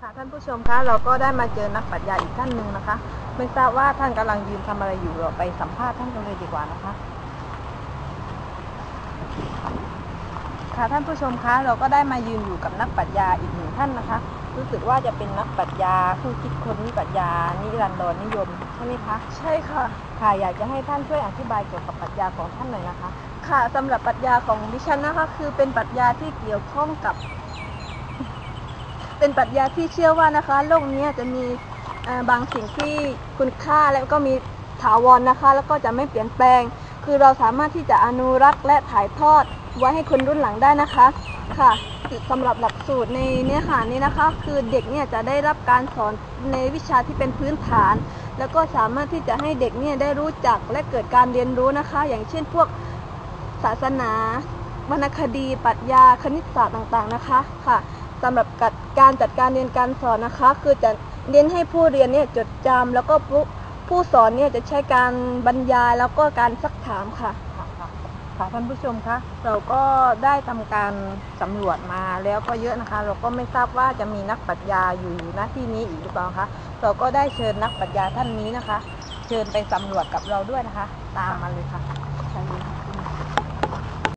ค่ะท่านผู้ชมคะเราก็ได้มาเจอนักปรัชญาอีกท่านหนึ่งนะคะ ไม่ทราบว่าท่านกำลังยืนทำอะไรอยู่เราไปสัมภาษณ์ท่านกันเลยดีกว่านะคะ ค่ะท่านผู้ชมคะเราก็ได้มายืนอยู่กับนักปรัชญาอีกหนึ่งท่านนะคะ รู้สึกว่าจะเป็นนักปรัชญาผู้คิดค้นปรัชญานิรันดรนิยมใช่ไหมคะใช่ค่ะค่ะอยากจะให้ท่านช่วยอธิบายเกี่ยวกับปรัชญาของท่านหน่อยนะคะ ค่ะสำหรับปรัชญาของดิฉันนะคะ คือเป็นปรัชญาที่เกี่ยวข้องกับ เป็นปรัชญาที่เชื่อว่านะคะ โลกนี้จะมีบางสิ่งที่คุณค่าแล้วก็มีถาวรนะคะ แล้วก็จะไม่เปลี่ยนแปลง คือเราสามารถที่จะอนุรักษ์และถ่ายทอดไว้ให้คนรุ่นหลังได้นะคะค่ะสำหรับหลักสูตรในเนื้อหานี้นะคะ คือเด็กเนี่ยจะได้รับการสอนในวิชาที่เป็นพื้นฐาน แล้วก็สามารถที่จะให้เด็กเนี่ยได้รู้จักและเกิดการเรียนรู้นะคะ อย่างเช่นพวกศาสนาวรรณคดีปรัชญาคณิตศาสตร์ต่างๆนะคะค่ะ สำหรับการจัดการเรียนการสอนนะคะ คือจะเน้นให้ผู้เรียนเนี่ยจดจำแล้วก็ผู้ผู้สอนเนี่ยจะใช้การบรรยายแล้วก็การซักถามค่ะค่ะท่านผู้ชมคะเราก็ได้ทำการสำรวจมาแล้วก็เยอะนะคะ เราก็ไม่ทราบว่าจะมีนักปรัชญาอยู่ณที่นี้อีกหรือเปล่าคะเราก็ได้เชิญนักปรัชญาท่านนี้นะคะ เชิญไปสำรวจกับเราด้วยนะคะ ตามมาเลยค่ะ